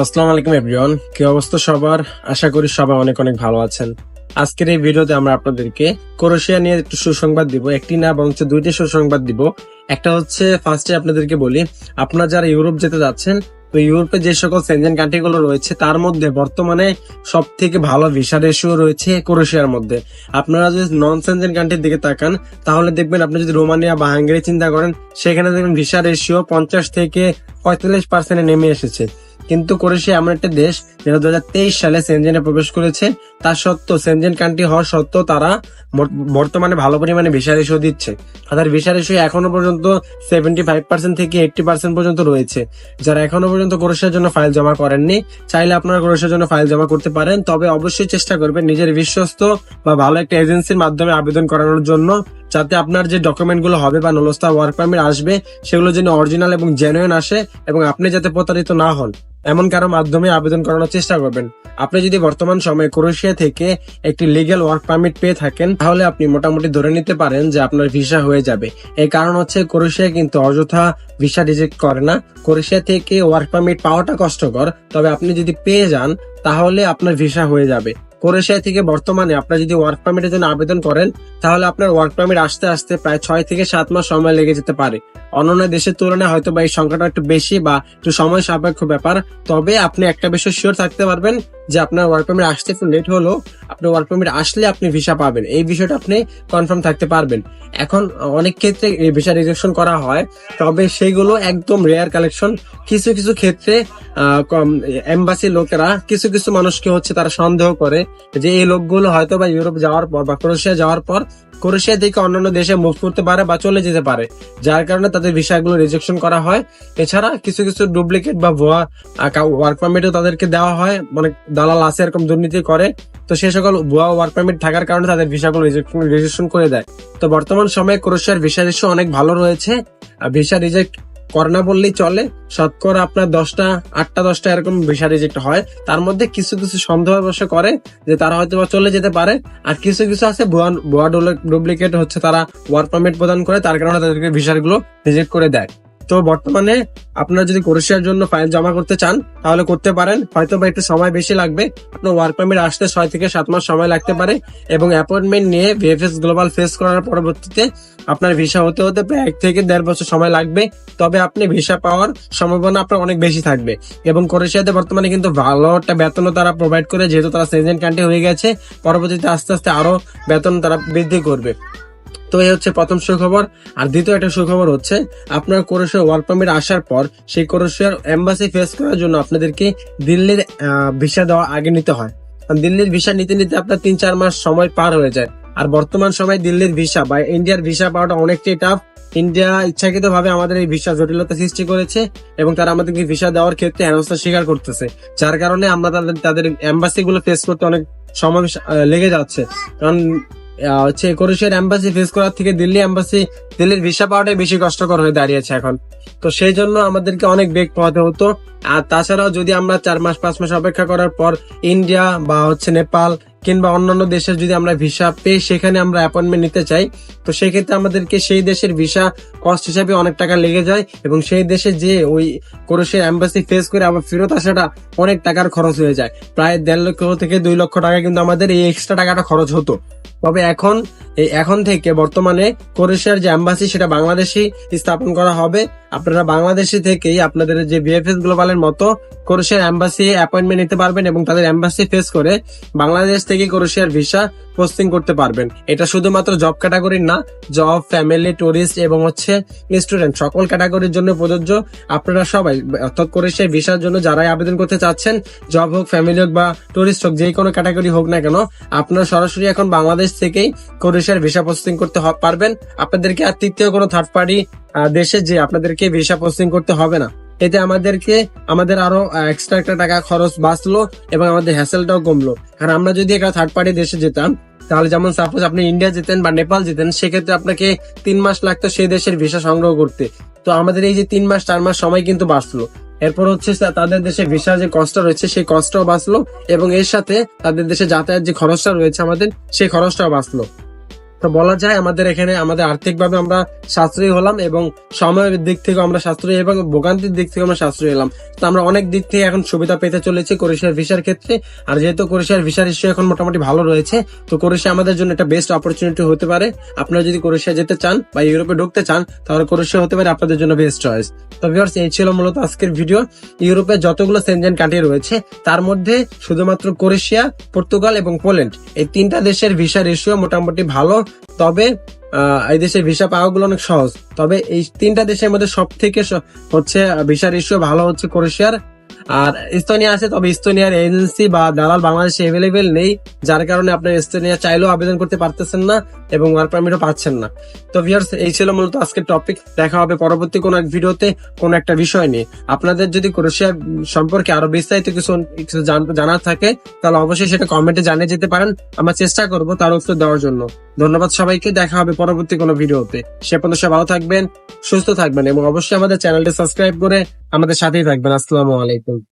আসসালামু আলাইকুম এভরিওয়ান কি অবস্থা সবার? আশা করি সবাই অনেক অনেক ভালো আছেন। আজকের এই ভিডিওতে আমরা আপনাদেরকে ক্রোয়েশিয়া নিয়ে একটু সুসংবাদ দিব, একটি না বরঞ্চ দুইটি সুসংবাদ দিব। একটা হচ্ছে ফার্স্টে আপনাদেরকে বলি, আপনারা যারা ইউরোপ যেতে যাচ্ছেন, তো ইউরোপে যে সকল সেনজেন কান্ট্রিগুলো রয়েছে, তার মধ্যে বর্তমানে সব থেকে ভালো ভিসা রেশিও রয়েছে ক্রোয়েশিয়ার মধ্যে। আপনারা যদি নন সেনজেন কান্ট্রির দিকে তাকান, তাহলে দেখবেন আপনি যদি রোমানিয়া বা হাঙ্গেরি চিন্তা করেন, সেখানে দেখবেন ভিসা রেশিও পঞ্চাশ থেকে পঁয়তাল্লিশ পার্সেন্টে নেমে এসেছে। কিন্তু ক্রোয়েশিয়া এমন একটা দেশ যেটা দু সালে সেনজেনে প্রবেশ করেছে। তা সত্ত্বেও সেনজেন কান্ট্রি হওয়া সত্ত্বেও তারা বর্তমানে ভালো পরিমাণে ভিসা রেশিও দিচ্ছে। তাদের ভিসা রেশিও এখনও পর্যন্ত সেভেন্টি ফাইভ পার্সেন্ট থেকে এইটটি পার্সেন্ট পর্যন্ত রয়েছে। যারা এখনও পর্যন্ত ক্রোয়েশিয়ার জন্য ফাইল জমা করেননি, চাইলে আপনারা ক্রোয়েশিয়ার জন্য ফাইল জমা করতে পারেন। তবে অবশ্যই চেষ্টা করবেন নিজের বিশ্বস্ত বা ভালো একটা এজেন্সির মাধ্যমে আবেদন করানোর জন্য। যাতে আপনার যে ডকুমেন্টগুলো হবে বা নলস্তা ওয়ার্ক পারমিট আসবে, সেগুলো যেন অরিজিনাল এবং জেনুইন আসে এবং আপনি যাতে প্রতারিত না হন, এমন কারও মাধ্যমে আবেদন করানোর চেষ্টা করবেন। আপনি যদি বর্তমান সময়ে ক্রোয়েশিয়া থেকে একটি লিগ্যাল ওয়ার্ক পারমিট পেয়ে থাকেন, তাহলে আপনি মোটামুটি ধরে নিতে পারেন যে আপনার ভিসা হয়ে যাবে। এই কারণ হচ্ছে ক্রোয়েশিয়া কিন্তু অযথা ভিসা রিজেক্ট করে না। ক্রোয়েশিয়া থেকে ওয়ার্ক পারমিট পাওয়াটা কষ্টকর, তবে আপনি যদি পেয়ে যান, তাহলে আপনার ভিসা হয়ে যাবে। ক্রোয়েশিয়া থেকে বর্তমানে আপনার যদি ওয়ার্ক পারমিটের জন্য আবেদন করেন, তাহলে আপনার ওয়ার্ক পারমিট আসতে আসতে প্রায় ছয় থেকে সাত মাস সময় লেগে যেতে পারে। অন্যান্য দেশের তুলনায় হয়তো বা এই সংখ্যাটা একটু বেশি বা একটু সময় সাপেক্ষ ব্যাপার। তবে আপনি একটা বিষয় শিওর থাকতে পারবেন যে আপনার ওয়ার্ক পারমিট আসতে একটু লেট হলো, আপনার ওয়ার্ক পারমিট আসলে আপনি ভিসা পাবেন। এই বিষয়টা আপনি কনফার্ম থাকতে পারবেন। এখন অনেক ক্ষেত্রে এই ভিসা রিজেকশন করা হয়, তবে সেইগুলো একদম রেয়ার কালেকশন কিছু কিছু ক্ষেত্রে এম্বাসি লোকেরা কিছু কিছু মানুষকে হচ্ছে তারা সন্দেহ করে যে এই লোকগুলো হয়তো বা ইউরোপ যাওয়ার পর বা ক্রোয়েশিয়া যাওয়ার পর ক্রোয়েশিয়া থেকে অন্যান্য দেশে মুভ করতে পারে বা চলে যেতে পারে, যার কারণে তাদের ভিসাগুলো রিজেকশন করা হয়। এছাড়া কিছু কিছু ডুপ্লিকেট বা ভুয়া ওয়ার্ক পারমিটও তাদেরকে দেওয়া হয়। মানে দালাল আছে এরকম দুর্নীতি করে, তো সে সকল ভুয়া ওয়ার্ক পারমিট থাকার কারণে তাদের ভিসাগুলো রেজিস্ট্রেশন করে দেয়। তো বর্তমান সময়ে ক্রোয়েশিয়ার ভিসা রেশিও অনেক ভালো রয়েছে ভিসা রিজেক্ট করে না বললেই চলে। শতকরা আপনার দশটা, আটটা, দশটা এরকম ভিসা রিজেক্ট হয়। তার মধ্যে কিছু কিছু সন্দেহ অবশ্য করে যে তারা হয়তো বা চলে যেতে পারে, আর কিছু কিছু আছে ভুয়া ভুয়া ডুপ্লিকেট হচ্ছে তারা ওয়ার্ক পারমিট প্রদান করে, তার কারণে তাদেরকে ভিসাগুলো রিজেক্ট করে দেয়। তো বর্তমানে আপনারা যদি ক্রোয়েশিয়ার জন্য ফাইল জমা করতে চান, তাহলে করতে পারেন। হয়তো বা একটু সময় বেশি লাগবে। আপনার ওয়ার্ক পারমিট আসতে ছয় থেকে সাত মাস সময় লাগতে পারে এবং অ্যাপয়েন্টমেন্ট নিয়ে ভিএফএস গ্লোবাল ফেস করার পরবর্তীতে আপনার ভিসা হতে হতে প্রায় এক থেকে দেড় বছর সময় লাগবে। তবে আপনি ভিসা পাওয়ার সম্ভাবনা আপনার অনেক বেশি থাকবে। এবং ক্রোয়েশিয়াতে বর্তমানে কিন্তু ভালো একটা বেতনও তারা প্রোভাইড করে, যেহেতু তারা সেজেন্ট কান্ট্রি হয়ে গেছে। পরবর্তীতে আস্তে আস্তে আরও বেতন তারা বৃদ্ধি করবে। তো এই হচ্ছে প্রথম সুখবর। আর দ্বিতীয় একটা সুখবর হচ্ছে, আপনার ক্রোয়েশিয়ার ওয়ার্ক পারমিট আসার পর সেই ক্রোয়েশিয়ার এম্বাসি ফেস করার জন্য আপনাদেরকে দিল্লির ভিসা দেওয়া আগে নিতে হয়। দিল্লির ভিসা নিতে নিতে আপনার তিন চার মাস সময় পার হয়ে যায়। আর বর্তমান সময় দিল্লির ভিসা বা ইন্ডিয়ার ভিসা পাওয়াটা অনেকটাই টাফ ইন্ডিয়া ইচ্ছাকৃত ভাবে আমাদের এই ভিসা জটিলতা সৃষ্টি করেছে এবং তারা আমাদেরকে ভিসা দেওয়ার ক্ষেত্রে হেনস্থা স্বীকার করতেছে। যার কারণে আমরা তাদের তাদের এম্বাসি গুলো ফেস করতে অনেক সময় লেগে যাচ্ছে। কারণ হচ্ছে ক্রোয়েশিয়ার এম্বাসি ফেস করার থেকে দিল্লি এম্বাসি দিল্লির ভিসা পাওয়াটাই বেশি কষ্টকর হয়ে দাঁড়িয়েছে এখন। তো সেই জন্য আমাদেরকে অনেক বেগ পোহাতে হতো। আর তাছাড়াও যদি আমরা চার মাস, পাঁচ মাস অপেক্ষা করার পর ইন্ডিয়া বা হচ্ছে নেপাল কিংবা অন্যান্য দেশের যদি আমরা ভিসা পেয়ে সেখানে আমরা অ্যাপয়েন্টমেন্ট নিতে চাই, তো সেক্ষেত্রে আমাদেরকে সেই দেশের ভিসা কস্ট হিসাবে অনেক টাকা লেগে যায় এবং সেই দেশে যে ওই ক্রোয়েশিয়ার এম্বাসি ফেস করে আবার ফেরত আসাটা অনেক টাকার খরচ হয়ে যায়। প্রায় দেড় লক্ষ থেকে দুই লক্ষ টাকা কিন্তু আমাদের এই এক্সট্রা টাকাটা খরচ হতো। তবে এখন এখন থেকে বর্তমানে ক্রোয়েশিয়ার যে অ্যাম্বাসি সেটা বাংলাদেশি স্থাপন করা হবে। আপনারা বাংলাদেশি থেকেই আপনাদের যে বিএফএস গ্লোবালের মতো ক্রোয়েশিয়ার এম্বাসি অ্যাপয়েন্টমেন্ট নিতে পারবেন এবং তাদের অ্যাম্বাসি ফেস করে বাংলাদেশ থেকে ক্রোয়েশিয়ার ভিসা পোস্টিং করতে পারবেন। এটা শুধুমাত্র জব ক্যাটাগরির না জব ফ্যামিলি টুরিস্ট এবং হচ্ছে স্টুডেন্ট সকল ক্যাটাগরির জন্য প্রযোজ্য। আপনারা সবাই, অর্থাৎ ক্রোয়েশিয়ার ভিসার জন্য যারাই আবেদন করতে চাচ্ছেন জব হোক ফ্যামিলি হোক বা টুরিস্ট হোক যে কোনো ক্যাটাগরি হোক না কেন, আপনারা সরাসরি এখন বাংলাদেশ থেকেই ক্রোয়েশিয়ার ভিসা পোস্টিং করতে পারবেন। আপনাদেরকে আর তৃতীয় কোনো থার্ড পার্টি দেশে যে আপনাদেরকে ভিসা পোস্টিং করতে হবে না। এতে আমাদেরকে, আমাদের আরও এক্সট্রা একটা টাকা খরচ বাঁচলো এবং আমাদের হ্যাসেলটাও কমলো। কারণ আমরা যদি একটা থার্ড পার্টি দেশে যেতাম, তাহলে যেমন সাপোজ আপনি ইন্ডিয়া যেতেন বা নেপাল যেতেন, সেক্ষেত্রে আপনাকে তিন মাস লাগতো সেই দেশের ভিসা সংগ্রহ করতে। তো আমাদের এই যে তিন মাস, চার মাস সময় কিন্তু বাঁচলো। এরপর হচ্ছে তাদের দেশে ভিসা যে কষ্টটা রয়েছে, সেই কষ্টটাও বাঁচলো এবং এর সাথে তাদের দেশে যাতায়াত যে খরচটা রয়েছে আমাদের, সেই খরচটাও বাঁচলো। তো বলা যায় আমাদের এখানে, আমাদের আর্থিকভাবে আমরা সাশ্রয়ী হলাম এবং সময়ের দিক থেকে আমরা সাশ্রয়ী এবং ভোগান্তির দিক থেকে আমরা সাশ্রয়ী হলাম। তো আমরা অনেক দিক থেকে এখন সুবিধা পেতে চলেছি ক্রোয়েশিয়ার ভিসার ক্ষেত্রে। আর যেহেতু ক্রোয়েশিয়ার ভিসার ইস্যু এখন মোটামুটি ভালো রয়েছে, তো ক্রোয়েশিয়া আমাদের জন্য একটা বেস্ট অপরচুনিটি হতে পারে। আপনারা যদি ক্রোয়েশিয়া যেতে চান বা ইউরোপে ঢুকতে চান, তাহলে ক্রোয়েশিয়া হতে পারে আপনাদের জন্য বেস্ট চয়েস তো ভিউয়ার্স এই ছিল মূলত আজকের ভিডিও ইউরোপে যতগুলো সেনজেন কান্ট্রি রয়েছে, তার মধ্যে শুধুমাত্র ক্রোয়েশিয়া, পর্তুগাল এবং পোল্যান্ড, এই তিনটা দেশের ভিসার রেশিও মোটামুটি ভালো। তবে এই দেশে ভিসা পাওয়াগুলো অনেক সহজ। তবে এই তিনটা দেশের মধ্যে সব থেকে হচ্ছে ভিসা রেশিও ভালো হচ্ছে ক্রোয়েশিয়ার। আর ইস্তোনিয়া আছে, তবে ইস্তোনিয়ার এজেন্সি বা দালাল বাংলাদেশে এভেলেবেল নেই, যার কারণে আপনার ইস্তোনিয়া চাইলেও আবেদন করতে পারতেছেন না এবং ওয়ার্ক পারমিটও পাচ্ছেন না। তো ভিউয়ার্স এই ছিল মূলত আজকের টপিক দেখা হবে পরবর্তী কোন এক ভিডিওতে কোনো একটা বিষয় নিয়ে। আপনাদের যদি ক্রোয়েশিয়া সম্পর্কে আরও বিস্তারিত কিছু কিছু জানার থাকে, তাহলে অবশ্যই সেটা কমেন্টে জানিয়ে যেতে পারেন। আমরা চেষ্টা করব তার উত্তর দেওয়ার জন্য। ধন্যবাদ সবাইকে, দেখা হবে পরবর্তী কোনো ভিডিওতে। সে পর্যন্ত সব ভালো থাকবেন, সুস্থ থাকবেন এবং অবশ্যই আমাদের চ্যানেলটি সাবস্ক্রাইব করে আমাদের সাথেই থাকবেন। আসসালামু আলাইকুম।